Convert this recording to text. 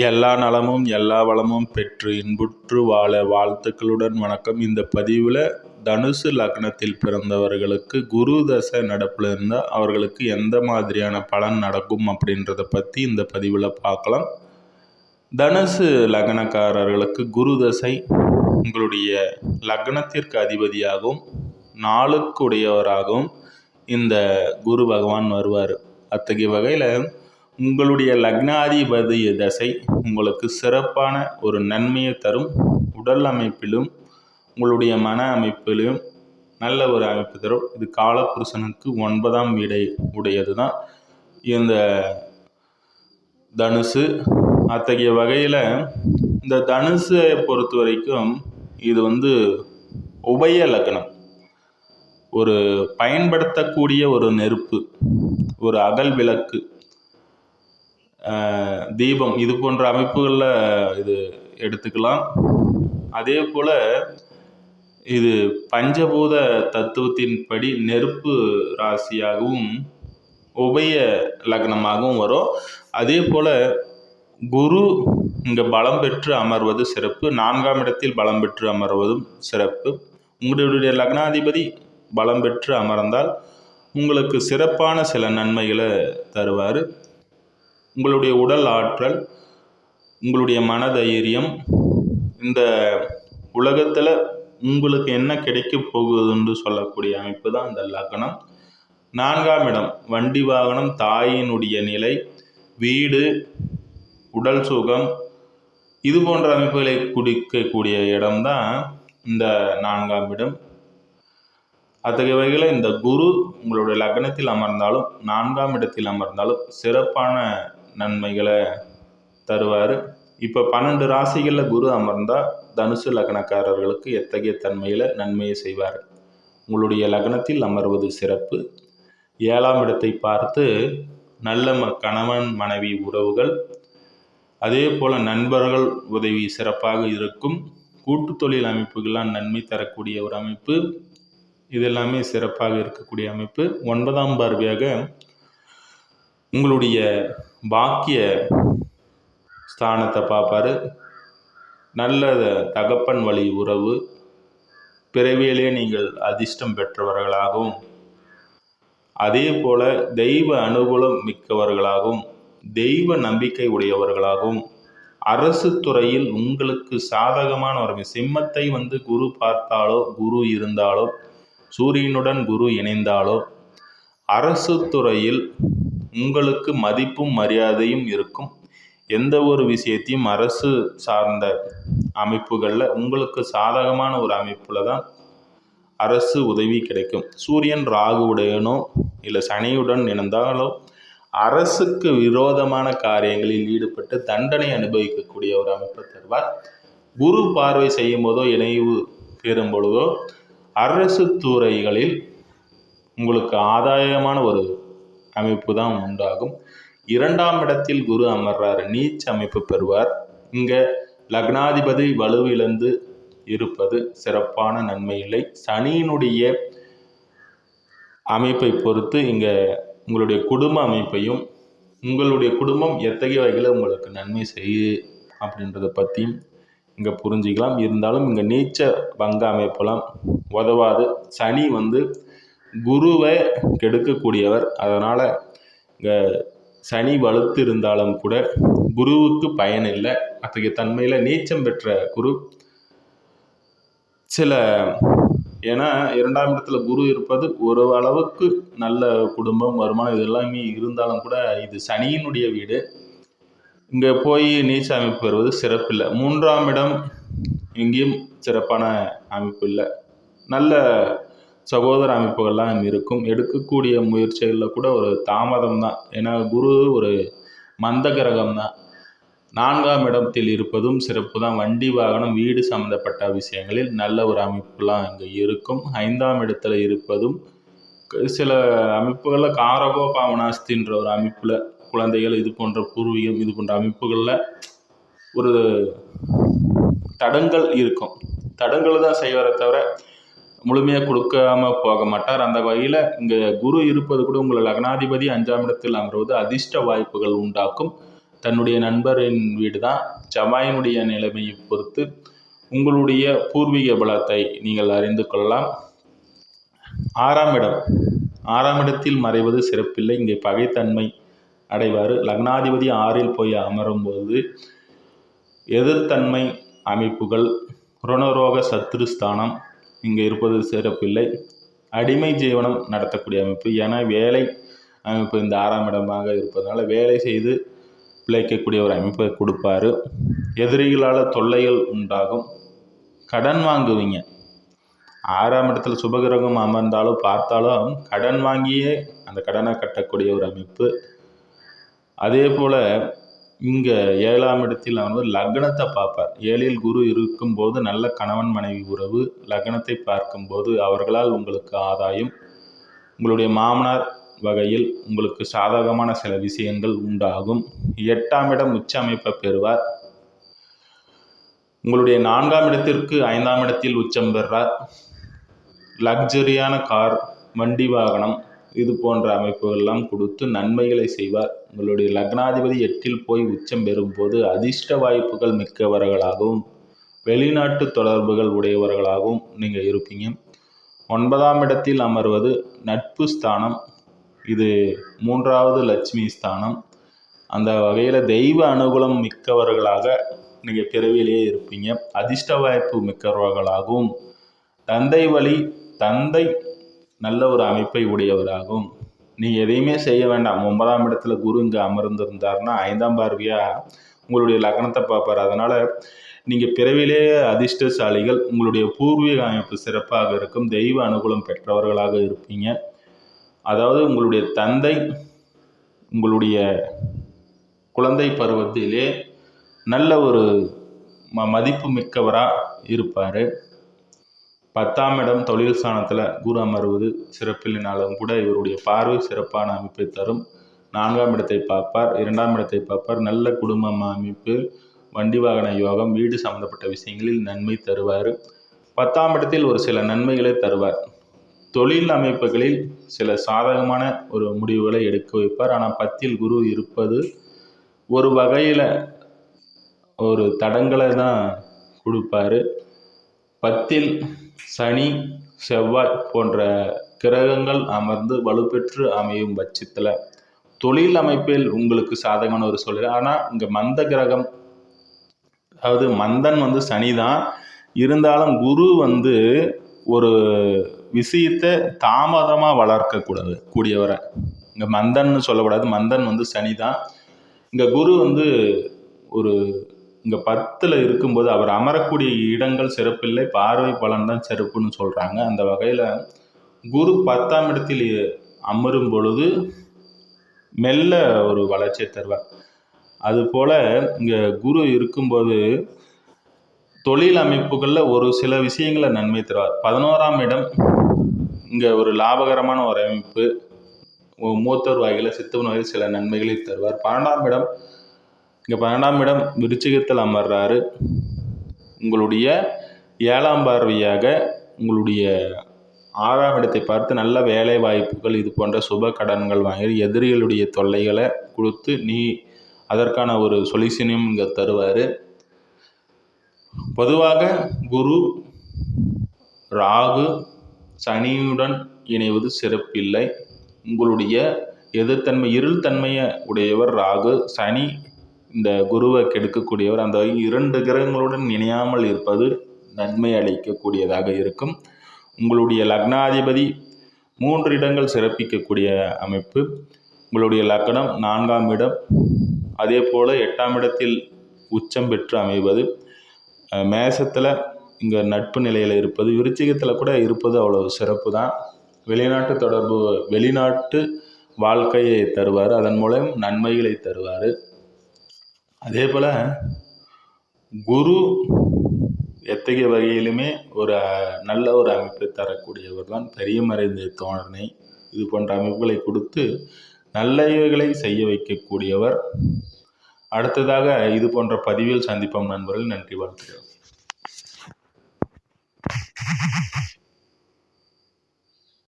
எல்லா நலமும் எல்லா வளமும் பெற்று இன்புற்று வாழ வாழ்த்துக்களுடன் வணக்கம். இந்த பதிவில் தனுசு லக்னத்தில் பிறந்தவர்களுக்கு குரு தசை நடப்பில் இருந்தால் அவர்களுக்கு எந்த மாதிரியான பலன் நடக்கும் அப்படின்றத பற்றி இந்த பதிவில் பார்க்கலாம். தனுசு லக்னக்காரர்களுக்கு குரு தசை உங்களுடைய லக்னத்திற்கு அதிபதியாகவும் நாளுக்குடையவராகவும் இந்த குரு பகவான் வருவார். அத்தகைய வகையில் உங்களுடைய லக்னாதிபதி தசை உங்களுக்கு சிறப்பான ஒரு நன்மையை தரும். உடல் அமைப்பிலும் உங்களுடைய மன அமைப்பிலும் நல்ல ஒரு அமைப்பு தரும். இது காலபுருஷனுக்கு ஒன்பதாம் வீடை உடையது தான் இந்த தனுசு அத்தகைய வகையில் இந்த தனுசை பொறுத்த வரைக்கும் இது வந்து உபய லக்னம். ஒரு பயன்படுத்தக்கூடிய ஒரு நெருப்பு ஒரு அகல் விளக்கு தீபம் இது போன்ற அமைப்புகளில் இது எடுத்துக்கலாம். அதே போல் இது பஞ்சபூத தத்துவத்தின்படி நெருப்பு ராசியாகவும் உபய லக்னமாகவும் வரும். அதே போல் குரு இங்கே பலம் பெற்று அமர்வது சிறப்பு. நான்காம் இடத்தில் பலம் பெற்று அமர்வதும் சிறப்பு. உங்களுடைய லக்னாதிபதி பலம் பெற்று அமர்ந்தால் உங்களுக்கு சிறப்பான சில நன்மைகளை தருவார். உங்களுடைய உடல் ஆற்றல் உங்களுடைய மனதைரியம் இந்த உலகத்தில் உங்களுக்கு என்ன கிடைக்க போகுதுன்னு சொல்லக்கூடிய அமைப்பு தான் இந்த லக்னம். நான்காம் இடம் வண்டி வாகனம் தாயினுடைய நிலை வீடு உடல் சுகம். இது போன்ற அமைப்புகளை குடிக்கக்கூடிய இடம்தான் இந்த நான்காம் இடம். அத்தகைய வகையில் இந்த குரு உங்களுடைய லக்னத்தில் அமர்ந்தாலும் நான்காம் இடத்தில் அமர்ந்தாலும் சிறப்பான நன்மைகளை தருவார். இப்போ பன்னெண்டு ராசிகளில் குரு அமர்ந்தால் தனுசு லக்னக்காரர்களுக்கு எத்தகைய தன்மையில் நன்மையை செய்வார்? உங்களுடைய லக்னத்தில் அமர்வது சிறப்பு. ஏழாம் இடத்தை பார்த்து நல்ல ம கணவன் மனைவி உறவுகள் அதே போல் நண்பர்கள் உதவி சிறப்பாக இருக்கும். கூட்டு தொழில் அமைப்புகள்லாம் நன்மை தரக்கூடிய ஒரு அமைப்பு. இதெல்லாமே சிறப்பாக இருக்கக்கூடிய அமைப்பு. ஒன்பதாம் பார்வையாக உங்களுடைய பாக்கிய ஸ்தானத்தை பார்ப்பாரு. நல்ல தகப்பன் வழி உறவு. பிறவியிலே நீங்கள் அதிர்ஷ்டம் பெற்றவர்களாகவும் அதே போல தெய்வ அனுகூலம் மிக்கவர்களாகவும் தெய்வ நம்பிக்கை உடையவர்களாகவும் அரசு துறையில் உங்களுக்கு சாதகமான ஒரு சிம்மத்தை வந்து குரு பார்த்தாலோ குரு இருந்தாலோ சூரியனுடன் குரு இணைந்தாலோ அரசு துறையில் உங்களுக்கு மதிப்பும் மரியாதையும் இருக்கும். எந்த ஒரு விஷயத்தையும் அரசு சார்ந்த அமைப்புகளில் உங்களுக்கு சாதகமான ஒரு அமைப்பில் தான் அரசு உதவி கிடைக்கும். சூரியன் ராகுவுடையனோ இல்லை சனியுடன் இணைந்தாலோ அரசுக்கு விரோதமான காரியங்களில் ஈடுபட்டு தண்டனை அனுபவிக்கக்கூடிய ஒரு அமைப்பை தருவார். குரு பார்வை செய்யும் போதோ இணைவு பெறும் பொழுதோ அரசு துறைகளில் உங்களுக்கு ஆதாயமான ஒரு அமைப்பு தான் உண்டாகும். இரண்டாம் இடத்தில் குரு அமர்றார் நீச்ச அமைப்பு பெறுவார். இங்கே லக்னாதிபதி வலுவிழந்து இருப்பது சிறப்பான நன்மை இல்லை சனியினுடைய அமைப்பை பொறுத்து இங்கே உங்களுடைய குடும்ப அமைப்பையும் உங்களுடைய குடும்பம் எத்தகைய வகையில் உங்களுக்கு நன்மை செய்யு அப்படின்றத பற்றியும் இங்கே புரிஞ்சிக்கலாம். இருந்தாலும் இங்கே நீச்ச பங்க அமைப்பெல்லாம் உதவாது. சனி வந்து குருவை கெடுக்கக்கூடியவர். அதனால் இங்கே சனி வலுத்து இருந்தாலும் கூட குருவுக்கு பயன் இல்லை. அத்தகைய தன்மையில் நீச்சம் பெற்ற குரு. சில ஏன்னா இரண்டாம் இடத்துல குரு இருப்பது ஒரு அளவுக்கு நல்ல குடும்பம் வருமானம் இது எல்லாமே இருந்தாலும் கூட இது சனியினுடைய வீடு. இங்கே போய் நீச்ச அமைப்பு பெறுவது சிறப்பில்லை. மூன்றாம் இடம் எங்கேயும் சிறப்பான அமைப்பு இல்லை. நல்ல சகோதர அமைப்புகள்லாம் இருக்கும். எடுக்கக்கூடிய முயற்சிகளில் கூட ஒரு தாமதம் தான் ஏன்னா குரு ஒரு மந்த கிரகம் தான் நான்காம் இடத்தில் இருப்பதும் சிறப்பு தான் வண்டி வாகனம் வீடு சம்மந்தப்பட்ட விஷயங்களில் நல்ல ஒரு அமைப்புலாம் இங்கே இருக்கும். ஐந்தாம் இடத்துல இருப்பதும் சில அமைப்புகளில் காரகோ பாவனாஸ்தின்ற ஒரு அமைப்பில் குழந்தைகள் இது போன்ற பூர்வீகம் இது போன்ற அமைப்புகளில் ஒரு தடங்கள் இருக்கும். தடங்கள் தான் செய்வதை தவிர முழுமையாக கொடுக்காம போக மாட்டார். அந்த வகையில் இங்கே குரு இருப்பது கூட உங்களை லக்னாதிபதி அஞ்சாம் இடத்தில் அமர்வது அதிர்ஷ்ட வாய்ப்புகள் உண்டாக்கும். தன்னுடைய நண்பரின் வீடு தான் செவ்வாயினுடைய நிலைமையை பொறுத்து உங்களுடைய பூர்வீக பலத்தை நீங்கள் அறிந்து கொள்ளலாம். ஆறாம் இடம். ஆறாம் இடத்தில் மறைவது சிறப்பில்லை. இங்கே பகைத்தன்மை அடைவார். லக்னாதிபதி ஆறில் போய் அமரும்போது எதிர்த்தன்மை அமைப்புகள் ருணரோக சத்ருஸ்தானம் இங்கே இருப்பது சிறப்பில்லை. அடிமை ஜீவனம் நடத்தக்கூடிய அமைப்பு. ஏன்னா வேலை அமைப்பு இந்த ஆறாம் இடமாக இருப்பதனால வேலை செய்து பிழைக்கக்கூடிய ஒரு அமைப்பை கொடுப்பாரு. எதிரிகளால் தொல்லைகள் உண்டாகும். கடன் வாங்குவீங்க. ஆறாம் இடத்துல சுபகிரகம் அமர்ந்தாலும் பார்த்தாலும் கடன் வாங்கியே அந்த கடனை கட்டக்கூடிய ஒரு அமைப்பு. அதே போல் இங்கே ஏழாம் இடத்தில் அவர் லக்னத்தை பார்ப்பார். ஏழில் குரு இருக்கும்போது நல்ல கணவன் மனைவி உறவு லக்னத்தை பார்க்கும்போது அவர்களால் உங்களுக்கு ஆதாயம் உங்களுடைய மாமனார் வகையில் உங்களுக்கு சாதகமான சில விஷயங்கள் உண்டாகும். எட்டாம் இடம் உச்ச அமைப்பை பெறுவார். உங்களுடைய நான்காம் இடத்திற்கு ஐந்தாம் இடத்தில் உச்சம் பெறார் லக்ஸரியான கார் வண்டி வாகனம் இது போன்ற அமைப்புகள்லாம் கொடுத்து நன்மைகளை செய்வார். உங்களுடைய லக்னாதிபதி எட்டில் போய் உச்சம் பெறும்போது அதிர்ஷ்ட வாய்ப்புகள் மிக்கவர்களாகவும் வெளிநாட்டு தொடர்புகள் உடையவர்களாகவும் நீங்கள் இருப்பீங்க. ஒன்பதாம் இடத்தில் அமர்வது நட்பு ஸ்தானம். இது மூன்றாவது லட்சுமி ஸ்தானம். அந்த வகையில் தெய்வ அனுகூலம் மிக்கவர்களாக நீங்கள் பிறவிலேயே இருப்பீங்க. அதிர்ஷ்ட வாய்ப்பு மிக்கவர்களாகவும் தந்தை வழி தந்தை நல்ல ஒரு அமைப்பை உடையவராகும். நீங்கள் எதையுமே செய்ய வேண்டாம். ஒன்பதாம் இடத்துல குரு இங்கே அமர்ந்திருந்தார்னா ஐந்தாம் பார்வையாக உங்களுடைய லக்னத்தை பார்ப்பார். அதனால் நீங்கள் பிறவிலே அதிர்ஷ்டசாலிகள் உங்களுடைய பூர்வீக அமைப்பு சிறப்பாக இருக்கும். தெய்வ அனுகூலம் பெற்றவர்களாக இருப்பீங்க. அதாவது உங்களுடைய தந்தை உங்களுடைய குழந்தை பருவத்திலே நல்ல ஒரு ம மதிப்பு மிக்கவராக இருப்பார். பத்தாம் இடம் தொழில் ஸ்தானத்தில் குரு அமர்வது சிறப்பில்லைனாலும் கூட இவருடைய பார்வை சிறப்பான அமைப்பை தரும். நான்காம் இடத்தை பார்ப்பார். இரண்டாம் இடத்தை பார்ப்பார். நல்ல குடும்பம் அமைப்பு வண்டி வாகன யோகம் வீடு சம்மந்தப்பட்ட விஷயங்களில் நன்மை தருவார். பத்தாம் இடத்தில் ஒரு சில நன்மைகளை தருவார். தொழில் அமைப்புகளில் சில சாதகமான ஒரு முடிவுகளை எடுக்க வைப்பார். ஆனால் பத்தில் குரு இருப்பது ஒரு வகையில் ஒரு தடங்களை தான் கொடுப்பாரு. பத்தில் சனி செவ்வாய் போன்ற கிரகங்கள் அமர்ந்து வலுப்பெற்று அமையும் பட்சத்தில் தொழில் அமைப்பில் உங்களுக்கு சாதகமான ஒரு சூழல் ஆனால் இங்கே மந்த கிரகம் அதாவது மந்தன் வந்து சனி தான் இருந்தாலும் குரு வந்து ஒரு விஷயத்தை தாமதமாக வளர்க்கக்கூடாது கூடியவரை. இங்கே மந்தன்னு சொல்லக்கூடாது. மந்தன் வந்து சனி தான் இங்கே குரு வந்து ஒரு இங்கே பத்தில் இருக்கும்போது அவர் அமரக்கூடிய இடங்கள் சிறப்பில்லை பார்வை பலன் தான் சிறப்புன்னு சொல்கிறாங்க அந்த வகையில் குரு பத்தாம் இடத்தில் அமரும் பொழுது மெல்ல ஒரு வளர்ச்சியை தருவார். அதுபோல் இங்கே குரு இருக்கும்போது தொழில் அமைப்புகளில் ஒரு சில விஷயங்களை நன்மை தருவார். பதினோராம் இடம் இங்கே ஒரு லாபகரமான ஒரு அமைப்பு மூத்தோர் வகையில் சித்தவன் வகையில் சில நன்மைகளை தருவார். பன்னெண்டாம் இடம் இங்கே பன்னெண்டாம் இடம் விருச்சிகத்தில் அமர்றாரு. உங்களுடைய ஏழாம் பார்வையாக உங்களுடைய ஆறாம் இடத்தை பார்த்து நல்ல வேலை வாய்ப்புகள் இது போன்ற சுப கடன்கள் வாங்கி எதிரிகளுடைய தொல்லைகளை கொடுத்து நீ அதற்கான ஒரு சொல்யூஷனையும் இங்கே தருவார். பொதுவாக குரு ராகு சனியுடன் இணைவது சிறப்பில்லை. உங்களுடைய எதிர்த்தன்மை இருள் தன்மையை உடையவர் ராகு சனி இந்த குருவை கெடுக்கக்கூடியவர் அந்த இரண்டு கிரகங்களுடன் இணையாமல் இருப்பது நன்மை அளிக்கக்கூடியதாக இருக்கும். உங்களுடைய லக்னாதிபதி மூன்று இடங்கள் சிறப்பிக்கக்கூடிய அமைப்பு. உங்களுடைய லக்னம் நான்காம் இடம். அதே போல் எட்டாம் இடத்தில் உச்சம் பெற்று அமைவது. மேசத்தில் இங்கே நட்பு நிலையில் இருப்பது. விருச்சிகத்தில் கூட இருப்பது அவ்வளோ சிறப்பு தான் வெளிநாட்டு தொடர்பு வெளிநாட்டு வாழ்க்கையை தருவார். அதன் மூலம் நன்மைகளை தருவார். அதே போல் குரு எத்தகைய வகையிலுமே ஒரு நல்ல ஒரு அமைப்பை தரக்கூடியவர் தான் பெரிய மறைந்த தோழனை இது போன்ற அமைப்புகளை கொடுத்து நல்லவைகளை செய்ய வைக்கக்கூடியவர். அடுத்ததாக இது போன்ற பதிவில் சந்திப்போம் நண்பர்கள். நன்றி வாழ்த்துக்கள்.